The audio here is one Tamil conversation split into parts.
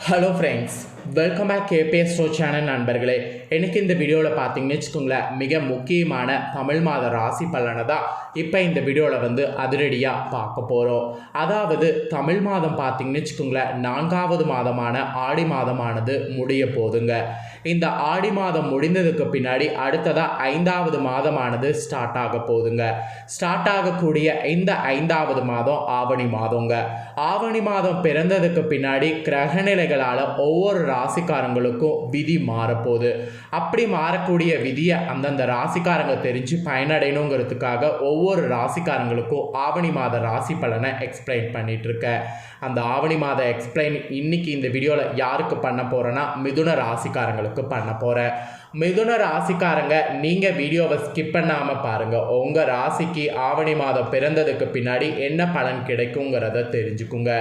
Hello friends welcome back KPS show channel நண்பர்களே. எனக்கு இந்த வீடியோவில் பார்த்தீங்கன்னு வச்சுக்கோங்களேன் மிக முக்கியமான தமிழ் மாத ராசி பலனை தான் இப்போ இந்த வீடியோவில் வந்து அதிரடியாக பார்க்க போகிறோம் அதாவது தமிழ் மாதம் பார்த்தீங்கன்னு வச்சுக்கோங்களேன் நான்காவது மாதமான ஆடி மாதமானது முடிய போதுங்க. இந்த ஆடி மாதம் முடிந்ததுக்கு பின்னாடி அடுத்ததாக ஐந்தாவது மாதமானது ஸ்டார்ட் ஆக போகுதுங்க. ஸ்டார்ட் ஆகக்கூடிய இந்த ஐந்தாவது மாதம் ஆவணி மாதங்க. ஆவணி மாதம் பிறந்ததுக்கு பின்னாடி கிரகநிலைகளால் ஒவ்வொரு ராசிக்காரங்களுக்கும் விதி மாறப்போகுது. அப்படி மாறக்கூடிய விதியை அந்தந்த ராசிக்காரங்க தெரிஞ்சு பயனடையணுங்கிறதுக்காக ஒவ்வொரு ராசிக்காரங்களுக்கும் ஆவணி மாத ராசி பலனை எக்ஸ்பிளைன் பண்ணிட்டு இருக்கேன் அந்த ஆவணி மாத எக்ஸ்பிளைன் இன்னைக்கு இந்த வீடியோவில் யாருக்கு பண்ண போகிறேன்னா மிதுன ராசிக்காரங்களுக்கு பண்ண போகிறேன் மிதுன ராசிக்காரங்க நீங்கள் வீடியோவை ஸ்கிப் பண்ணாமல் பாருங்கள் உங்கள் ராசிக்கு ஆவணி மாதம் பிறந்ததுக்கு பின்னாடி என்ன பலன் கிடைக்குங்கிறத தெரிஞ்சுக்குங்க.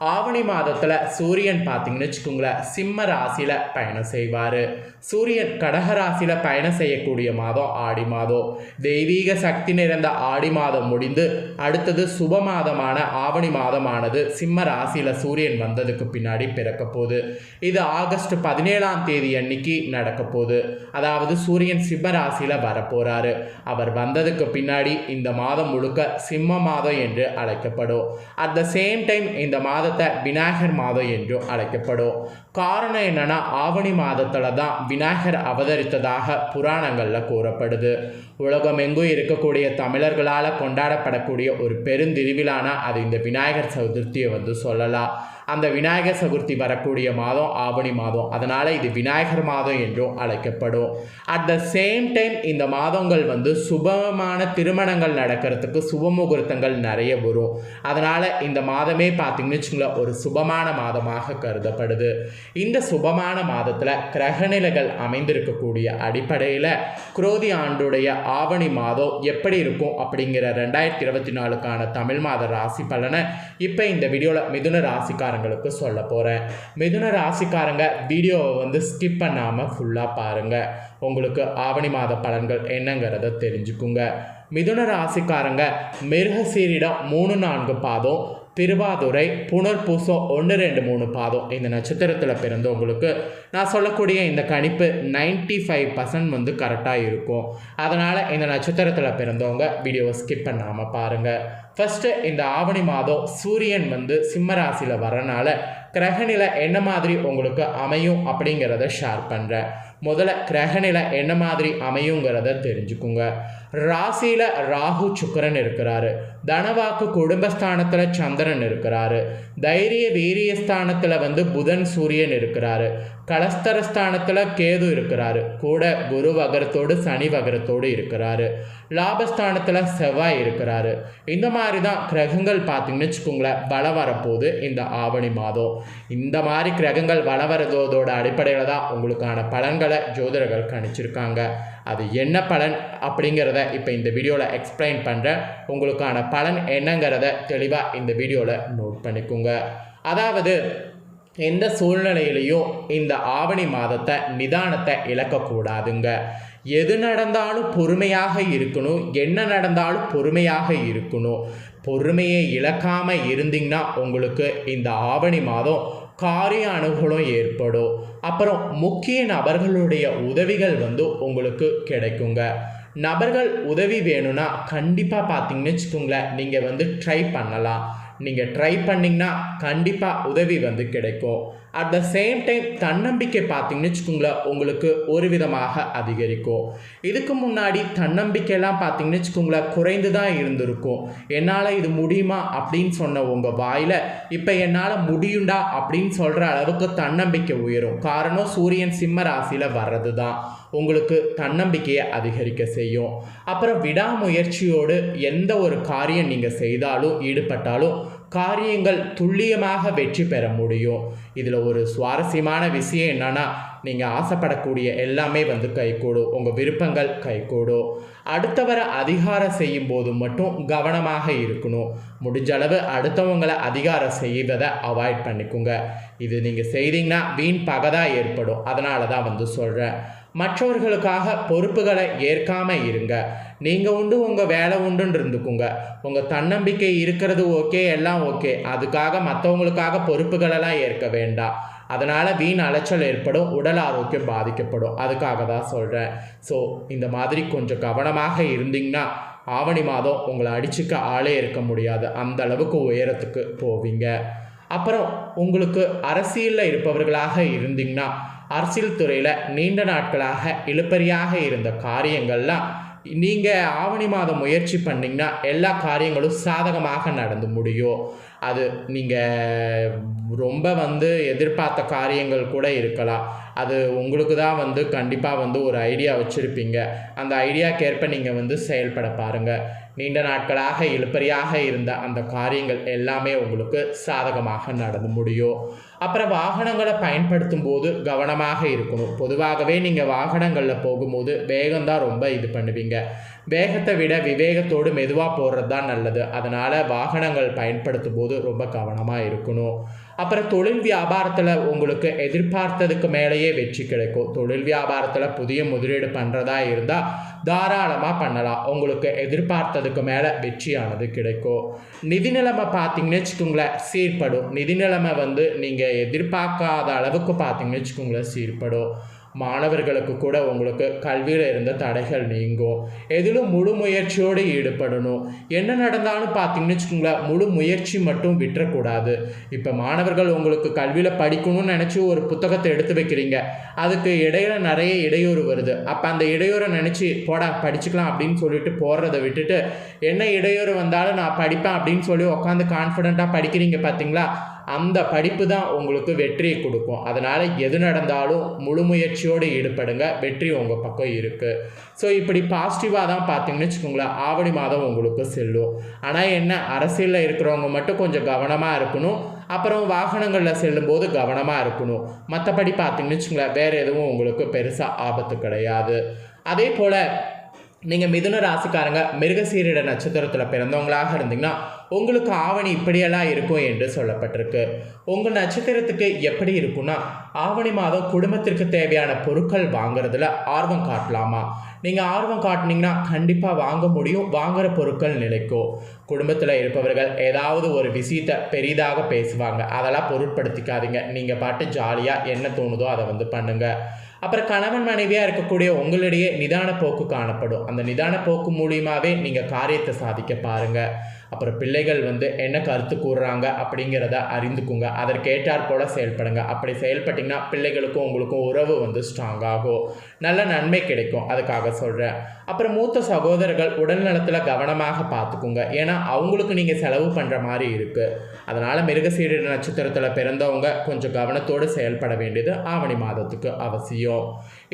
ஆவணி மாதத்தில் சூரியன் பார்த்தீங்கன்னு வச்சுக்கோங்களேன் சிம்ம ராசியில் பயணம் செய்வார். சூரியன் கடகராசியில் பயணம் செய்யக்கூடிய மாதம் ஆடி மாதம். தெய்வீக சக்தி நிறைந்த ஆடி மாதம் முடிந்து அடுத்தது சுப மாதமான ஆவணி மாதமானது சிம்ம ராசியில் சூரியன் வந்ததுக்கு பின்னாடி பிறக்க போகுது. இது ஆகஸ்ட் பதினேழாம் தேதி அன்னைக்கு நடக்க போகுது. அதாவது சூரியன் சிம்ம ராசியில் வரப்போகிறாரு அவர் வந்ததுக்கு பின்னாடி இந்த மாதம் முழுக்க சிம்ம மாதம் என்று அழைக்கப்படும். அட் த சேம் டைம் இந்த மாதம் மாதத்தை விநாயகர் மாதம் என்றும் அழைக்கப்படும். காரணம் என்னன்னா ஆவணி மாதத்தில் தான் விநாயகர் அவதரித்ததாக புராணங்களில் கூறப்படுது. உலகமெங்கும் இருக்கக்கூடிய தமிழர்களால் கொண்டாடப்படக்கூடிய ஒரு பெருந்திருவிழானா அது இந்த விநாயகர் சதுர்த்தியை வந்து சொல்லலாம். அந்த விநாயகர் சதுர்த்தி வரக்கூடிய மாதம் ஆவணி மாதம். அதனால் இது விநாயகர் மாதம் என்றும் அழைக்கப்படும். அட் த சேம் டைம் இந்த மாதங்கள் வந்து சுபமான திருமணங்கள் நடக்கிறதுக்கு சுபமுகூர்த்தங்கள் நிறைய வரும். அதனால் இந்த மாதமே பார்த்திங்கன்னு வச்சுங்களேன் ஒரு சுபமான மாதமாக கருதப்படுது. இந்த சுபமான மாதத்தில் கிரகநிலைகள் அமைந்திருக்கக்கூடிய அடிப்படையில் குரோதி ஆண்டுடைய ஆவணி மாதம் எப்படி இருக்கும் அப்படிங்கிற ரெண்டாயிரத்தி இருபத்தி நாலுக்கான தமிழ் மாத ராசி பலனை இப்போ இந்த வீடியோவில் மிதுன ராசிக்காரங்களுக்கு சொல்ல போகிறேன் மிதுன ராசிக்காரங்க வீடியோவை வந்து ஸ்கிப் பண்ணாமல் ஃபுல்லாக பாருங்கள் உங்களுக்கு ஆவணி மாத பலன்கள் என்னங்கிறத தெரிஞ்சுக்குங்க. மிதுன ராசிக்காரங்க மிருகசீரிடம் மூணு நான்கு பாதம் திருவாதுரை புனர்பூசம் ஒன்று ரெண்டு மூணு பாதம் இந்த நட்சத்திரத்தில் பிறந்தவங்களுக்கு நான் சொல்லக்கூடிய இந்த கணிப்பு 95% ஃபைவ் பர்சன்ட் வந்து கரெக்டாக இருக்கும். அதனால் இந்த நட்சத்திரத்தில் பிறந்தவங்க வீடியோவை ஸ்கிப் பண்ணாமல் பாருங்கள் ஃபஸ்ட்டு இந்த ஆவணி மாதம் சூரியன் வந்து சிம்ம ராசியில் வரனால கிரகநிலை என்ன மாதிரி உங்களுக்கு அமையும் அப்படிங்கிறத ஷேர் பண்ணுறேன் முதல்ல கிரகநிலை என்ன மாதிரி அமையுங்கிறத தெரிஞ்சுக்குங்க. ராசியில் ராகு சுக்கரன் இருக்கிறாரு. தனவாக்கு குடும்பஸ்தானத்தில் சந்திரன் இருக்கிறாரு. தைரிய வீரிய ஸ்தானத்தில் வந்து புதன் சூரியன் இருக்கிறாரு. கலஸ்தரஸ்தானத்தில் கேது இருக்கிறாரு. கூட குரு வகரத்தோடு சனி வகரத்தோடு இருக்கிறாரு. லாபஸ்தானத்தில் செவ்வாய் இருக்கிறாரு. இந்த மாதிரி தான் கிரகங்கள் பார்த்தீங்கன்னு வச்சுக்கோங்களேன் வள வரப்போகுது இந்த ஆவணி மாதம். இந்த மாதிரி கிரகங்கள் வள வரதோட அடிப்படையில் தான் உங்களுக்கான பலன்கள் ஜோதிடர்கள் கணிச்சிருக்காங்க. அது என்ன பலன் அப்படிங்கிறத இப்போ இந்த வீடியோவில் எக்ஸ்பிளைன் பண்ணுறேன் உங்களுக்கான பலன் என்னங்கிறத தெளிவாக இந்த வீடியோவில் நோட் பண்ணிக்கோங்க. அதாவது எந்த சூழ்நிலையிலையும் இந்த ஆவணி மாதத்தை நிதானத்தை இழக்கக்கூடாதுங்க. எது நடந்தாலும் பொறுமையாக இருக்கணும். என்ன நடந்தாலும் பொறுமையாக இருக்கணும். பொறுமையை இழக்காமல் இருந்தீங்கன்னா உங்களுக்கு இந்த ஆவணி மாதம் காரிய அனுகூலம் ஏற்படும். அப்புறம் முக்கிய நபர்களுடைய உதவிகள் வந்து உங்களுக்கு கிடைக்குங்க. நபர்கள் உதவி வேணும்னா கண்டிப்பாக பார்த்தீங்கன்னு வச்சுக்கோங்களேன். நீங்கள் வந்து ட்ரை பண்ணலாம். நீங்கள் ட்ரை பண்ணிங்கன்னா கண்டிப்பாக உதவி வந்து கிடைக்கும். அட் த சேம் டைம் தன்னம்பிக்கை பார்த்தீங்கன்னு வச்சுக்கோங்களேன் உங்களுக்கு ஒரு விதமாக அதிகரிக்கும். இதுக்கு முன்னாடி தன்னம்பிக்கையெல்லாம் பார்த்தீங்கன்னு வச்சுக்கோங்களேன் குறைந்து தான் இருந்திருக்கும். என்னால் இது முடியுமா அப்படின்னு சொன்ன உங்கள் வாயில் இப்போ என்னால் முடியுண்டா அப்படின்னு சொல்கிற அளவுக்கு தன்னம்பிக்கை உயரும். காரணம் சூரியன் சிம்ம ராசியில் வர்றது தான் உங்களுக்கு தன்னம்பிக்கையை அதிகரிக்க செய்யும். அப்புறம் விடாமுயற்சியோடு எந்த ஒரு காரியம் நீங்கள் செய்தாலும் ஈடுபட்டாலும் காரியங்கள் துல்லியமாக வெற்றி பெற முடியும். இதில் ஒரு சுவாரஸ்யமான விஷயம் என்னன்னா நீங்கள் ஆசைப்படக்கூடிய எல்லாமே வந்து கைகூடும். உங்கள் விருப்பங்கள் கைகூடும். அடுத்தவரை அதிகாரம் செய்யும் போது மட்டும் கவனமாக இருக்கணும். முடிஞ்ச அளவு அடுத்தவங்களை அதிகாரம் செய்வதை அவாய்ட் பண்ணிக்கோங்க. இது நீங்கள் செய்தீங்கன்னா வீண் பகதாக ஏற்படும். அதனால தான் வந்து சொல்கிறேன் மற்றவர்களுக்காக பொறுப்புகளை ஏற்காம இருங்க. நீங்கள் உண்டு உங்கள் வேலை உண்டுன்னு இருந்துக்குங்க. உங்கள் தன்னம்பிக்கை இருக்கிறது ஓகே எல்லாம் ஓகே. அதுக்காக மற்றவங்களுக்காக பொறுப்புகளெல்லாம் ஏற்க வேண்டாம். அதனால் வீண் அலைச்சல் ஏற்படும் உடல் ஆரோக்கியம் பாதிக்கப்படும். அதுக்காக தான் சொல்கிறேன் ஸோ இந்த மாதிரி கொஞ்சம் கவனமாக இருந்தீங்கன்னா ஆவணி மாதம் உங்களை அடிச்சுக்க ஆளே இருக்க முடியாது. அந்த அளவுக்கு உயரத்துக்கு போவீங்க. அப்புறம் உங்களுக்கு அரசியலில் இருப்பவர்களாக இருந்தீங்கன்னா அரசியல் துறையில் நீண்ட நாட்களாக இழுப்பறியாக இருந்த காரியங்கள்லாம் நீங்கள் ஆவணி மாதம் முயற்சி பண்ணிங்கன்னா எல்லா காரியங்களும் சாதகமாக நடந்து முடியும். அது நீங்கள் ரொம்ப வந்து எதிர்பார்த்த காரியங்கள் கூட இருக்கலாம். அது உங்களுக்கு தான் வந்து கண்டிப்பாக வந்து ஒரு ஐடியா வச்சுருப்பீங்க. அந்த ஐடியாக்கேற்ப நீங்கள் வந்து செயல்பட பாருங்கள் நீண்ட நாட்களாக இழுப்பறியாக இருந்த அந்த காரியங்கள் எல்லாமே உங்களுக்கு சாதகமாக நடந்து முடியும். அப்புறம் வாகனங்களை பயன்படுத்தும் போது கவனமாக இருக்கணும். பொதுவாகவே நீங்கள் வாகனங்களில் போகும்போது வேகம்தான் ரொம்ப இது பண்ணுவீங்க. வேகத்தை விட விவேகத்தோடு மெதுவாக போடுறது தான் நல்லது. அதனால் வாகனங்கள் பயன்படுத்தும் போது ரொம்ப கவனமாக இருக்கணும். அப்புறம் தொழில் வியாபாரத்தில் உங்களுக்கு எதிர்பார்த்ததுக்கு மேலேயே வெற்றி கிடைக்கும். தொழில் வியாபாரத்தில் புதிய முதலீடு பண்ணுறதா இருந்தால் தாராளமாக பண்ணலாம். உங்களுக்கு எதிர்பார்த்ததுக்கு மேலே வெற்றியானது கிடைக்கும். நிதி நிலைமை பார்த்தீங்கன்னு வச்சுக்கோங்களேன் சீர்படும். நிதி நிலைமை வந்து நீங்கள் எதிர்பார்க்காத அளவுக்கு பார்த்தீங்கன்னு வச்சுக்கோங்களேன் சீர்படும். மாணவர்களுக்கு கூட உங்களுக்கு கல்வியில் இருந்த தடைகள் நீங்கும் எதிலும் முழு முயற்சியோடு ஈடுபடணும். என்ன நடந்தாலும் பார்த்தீங்கன்னு வச்சுக்கோங்களேன் முழு முயற்சி மட்டும் விட்டுறக்கூடாது. இப்போ மாணவர்கள் உங்களுக்கு கல்வியில் படிக்கணும்னு நினச்சி ஒரு புத்தகத்தை எடுத்து வைக்கிறீங்க. அதுக்கு இடையில நிறைய இடையூறு வருது. அப்போ அந்த இடையூறை நினச்சி போடா படிச்சுக்கலாம் அப்படின்னு சொல்லிட்டு போடுறதை விட்டுட்டு என்ன இடையூறு வந்தாலும் நான் படிப்பேன் அப்படின்னு சொல்லி உட்காந்து கான்ஃபிடெண்ட்டாக படிக்கிறீங்க பார்த்தீங்களா? அந்த படிப்பு தான் உங்களுக்கு வெற்றியை கொடுக்கும். அதனால் எது நடந்தாலும் முழு முயற்சியோடு ஈடுபடுங்க. வெற்றி உங்கள் பக்கம் இருக்குது ஸோ இப்படி பாசிட்டிவாக தான் பார்த்தீங்கன்னு வச்சுக்கோங்களேன். ஆவணி மாதம் உங்களுக்கு செல்லும். ஆனால் என்ன? அரசியலில் இருக்கிறவங்க மட்டும் கொஞ்சம் கவனமாக இருக்கணும். அப்புறம் வாகனங்களில் செல்லும்போது கவனமாக இருக்கணும். மற்றபடி பார்த்தீங்கன்னு வச்சுக்கோங்களேன் வேறு எதுவும் உங்களுக்கு பெருசாக ஆபத்து கிடையாது. அதே போல் நீங்கள் மிதுன ராசிக்காரங்க மிருகசீரிட நட்சத்திரத்தில் பிறந்தவங்களாக இருந்தீங்கன்னா உங்களுக்கு ஆவணி இப்படியெல்லாம் இருக்கும் என்று சொல்லப்பட்டிருக்கு. உங்கள் நட்சத்திரத்துக்கு எப்படி இருக்கும்னா ஆவணி மாதம் குடும்பத்திற்கு தேவையான பொருட்கள் வாங்குறதுல ஆர்வம் காட்டலாமா? நீங்கள் ஆர்வம் காட்டினீங்கன்னா கண்டிப்பாக வாங்க முடியும் வாங்குகிற பொருட்கள் நிலைக்கும். குடும்பத்தில் இருப்பவர்கள் ஏதாவது ஒரு விஷயத்தை பெரிதாக பேசுவாங்க. அதெல்லாம் பொருட்படுத்திக்காதீங்க. நீங்கள் பாட்டு ஜாலியாக என்ன தோணுதோ அதை வந்து பண்ணுங்கள் அப்புறம் கணவன் மனைவியாக இருக்கக்கூடிய உங்களிடையே நிதான போக்கு காணப்படும். அந்த நிதான போக்கு மூலியமாகவே நீங்கள் காரியத்தை சாதிக்க பாருங்கள் அப்புறம் பிள்ளைகள் வந்து என்ன கருத்து கூறுறாங்க அப்படிங்கிறத அறிந்துக்குங்க. அதற்கேற்றார் போல் செயல்படுங்க. அப்படி செயல்பட்டிங்கன்னா பிள்ளைகளுக்கும் உங்களுக்கும் உறவு வந்து ஸ்ட்ராங் ஆகும். நல்ல நன்மை கிடைக்கும். அதுக்காக சொல்கிறேன் அப்புறம் மூத்த சகோதரர்கள் உடல் நலத்தில் கவனமாக பார்த்துக்குங்க. ஏன்னா அவங்களுக்கு நீங்கள் செலவு பண்ணுற மாதிரி இருக்குது அதனால் மிருகசீர நட்சத்திரத்தில் பிறந்தவங்க கொஞ்சம் கவனத்தோடு செயல்பட வேண்டியது ஆவணி மாதத்துக்கு அவசியம்.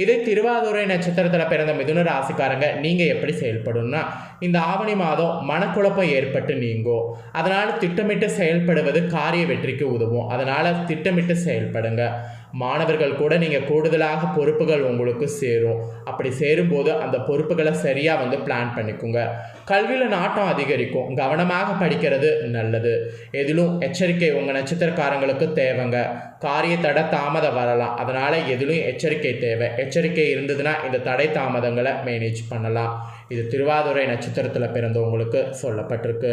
இதே திருவாதுரை நட்சத்திரத்தில் பிறந்த மிதுன ராசிக்காரங்க நீங்கள் எப்படி செயல்படணும்னா இந்த ஆவணி மாதம் மனக்குழப்பம் ஏற்பட்டு நீங்கும் அதனால் திட்டமிட்டு செயல்படுவது காரிய வெற்றிக்கு உதவும். அதனால் திட்டமிட்டு செயல்படுங்க. மாணவர்கள் கூட நீங்கள் கூடுதலாக பொறுப்புகள் உங்களுக்கு சேரும். அப்படி சேரும்போது அந்த பொறுப்புகளை சரியாக வந்து பிளான் பண்ணிக்கோங்க. கல்வியில் நாட்டம் அதிகரிக்கும். கவனமாக படிக்கிறது நல்லது. எதிலும் எச்சரிக்கை உங்கள் நட்சத்திரக்காரங்களுக்கு தேவைங்க. காரிய தடை தாமதம் வரலாம். அதனால் எதிலும் எச்சரிக்கை தேவை. எச்சரிக்கை இருந்ததுன்னா இந்த தடை தாமதங்களை மேனேஜ் பண்ணலாம். இது திருவாதுரை நட்சத்திரத்தில் பிறந்தவங்களுக்கு சொல்லப்பட்டிருக்கு.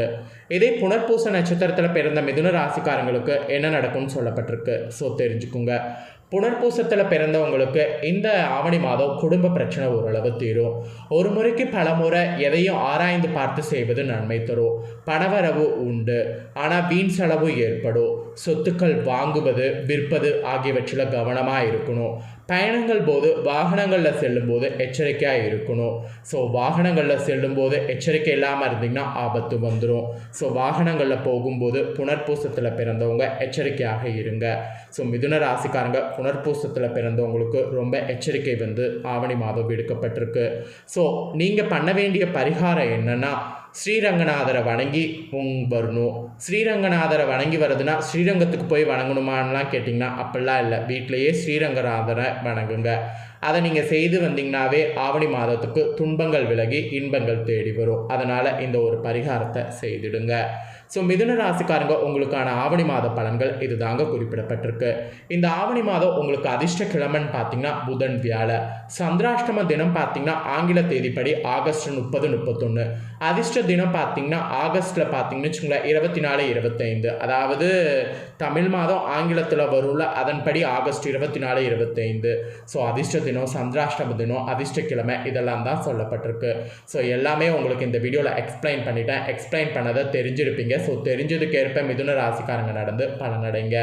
இதே புனர்பூச நட்சத்திரத்தில் பிறந்த மிதுன ராசிக்காரங்களுக்கு என்ன நடக்கும்னு சொல்லப்பட்டிருக்கு. ஸோ தெரிஞ்சுக்குங்க. புனர்பூசத்தில் பிறந்தவங்களுக்கு இந்த ஆவணி மாதம் குடும்ப பிரச்சனை ஓரளவு தீரும். ஒரு முறைக்கு பல முறை எதையும் ஆராய்ந்து பார்த்து செய்வது நன்மை தரும். பணவரவு உண்டு. ஆனால் வீண் செலவு ஏற்படும். சொத்துக்கள் வாங்குவது விற்பது ஆகியவற்றில் கவனமாக இருக்கணும் பயணங்கள் போது வாகனங்களில் செல்லும்போது எச்சரிக்கையாக இருக்கணும் ஸோ வாகனங்களில் செல்லும்போது எச்சரிக்கை இல்லாமல் இருந்தீங்கன்னா ஆபத்து வந்துடும் ஸோ வாகனங்களில் போகும்போது புனர்பூசத்தில் பிறந்தவங்க எச்சரிக்கையாக இருங்க. ஸோ மிதுன ராசிக்காரங்க புனர்பூசத்தில் பிறந்தவங்களுக்கு ரொம்ப எச்சரிக்கை வந்து ஆவணி மாதம் விடுக்கப்பட்டிருக்கு. ஸோ நீங்கள் பண்ண வேண்டிய பரிகாரம் என்னென்னா ஸ்ரீரங்கநாதரை வணங்கி உங் வரணும் ஸ்ரீரங்கநாதரை வணங்கி வருதுன்னா ஸ்ரீரங்கத்துக்கு போய் வணங்கணுமான்லாம் கேட்டிங்கன்னா அப்படிலாம் இல்லை. வீட்டிலையே ஸ்ரீரங்கநாதரை வணங்குங்க. அதை நீங்கள் செய்து வந்தீங்கன்னாவே ஆவணி மாதத்துக்கு துன்பங்கள் விலகி இன்பங்கள் தேடி வரும். அதனால் இந்த ஒரு பரிகாரத்தை செய்திடுங்க. ஸோ மிதுன ராசிக்காரங்க உங்களுக்கான ஆவணி மாத பலன்கள் இதுதாங்க குறிப்பிடப்பட்டிருக்கு. இந்த ஆவணி மாதம் உங்களுக்கு அதிர்ஷ்ட கிழமைன்னு பார்த்தீங்கன்னா புதன் வியாழ. சந்திராஷ்டம தினம் பார்த்தீங்கன்னா ஆங்கில தேதிப்படி ஆகஸ்ட் முப்பது முப்பத்தொன்று அதிர்ஷ்ட தினம் பார்த்தீங்கன்னா ஆகஸ்ட்டில் பார்த்தீங்கன்னு வச்சுக்கோங்களேன் இருபத்தி நாலு இருபத்தைந்து. அதாவது தமிழ் மாதம் ஆங்கிலத்தில் வரும்ல அதன்படி ஆகஸ்ட் இருபத்தி நாலு இருபத்தைந்து. ஸோ அதிர்ஷ்ட தினம் சந்திராஷ்டம தினம் அதிர்ஷ்டக்கிழமை இதெல்லாம் தான் சொல்லப்பட்டிருக்கு. ஸோ எல்லாமே உங்களுக்கு இந்த வீடியோவில் எக்ஸ்பிளைன் பண்ணிட்டேன். எக்ஸ்பிளைன் பண்ணதை தெரிஞ்சிருப்பீங்க. ஸோ தெரிஞ்சதுக்கேற்ப மிதுன ராசிக்காரங்க நடந்து பலனடைங்க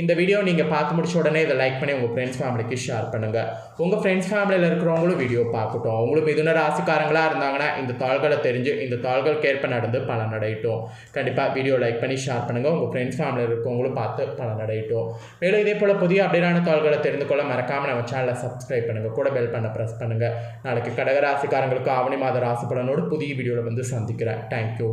இந்த வீடியோ நீங்கள் பார்த்து முடிச்ச உடனே இதை லைக் பண்ணி உங்கள் ஃப்ரெண்ட்ஸ் ஃபேமிலிக்கு ஷேர் பண்ணுங்கள் உங்கள் ஃப்ரெண்ட்ஸ் ஃபேமிலியில் இருக்கிறவங்களும் வீடியோ பார்க்கட்டும். அவங்களும் மிதுன ராசிக்காரங்களாக இருந்தாங்கன்னா இந்த தாள்களை தெரிஞ்சு இந்த தாள்களுக்கேற்ப நடந்து பலனடையட்டும் கண்டிப்பாக வீடியோ லைக் பண்ணி ஷேர் பண்ணுங்கள் உங்கள் ஃப்ரெண்ட்ஸ் ஃபேமிலியில் இருக்கவங்களும் பார்த்து பலனடையட்டும் மேலும் இதே போல் புதிய அப்டேட்டான தாள்களை தெரிந்து கொள்ள மறக்காமல் நம்ம சேனலை சப்ஸ்கிரைப் பண்ணுங்கள் கூட பெல் பண்ண ப்ரெஸ் பண்ணுங்கள் நாளைக்கு கடகராசிக்காரங்களுக்கு ஆவணி மாத ராசி பலனோடு புதிய வீடியோவில் வந்து சந்திக்கிறேன். தேங்க்யூ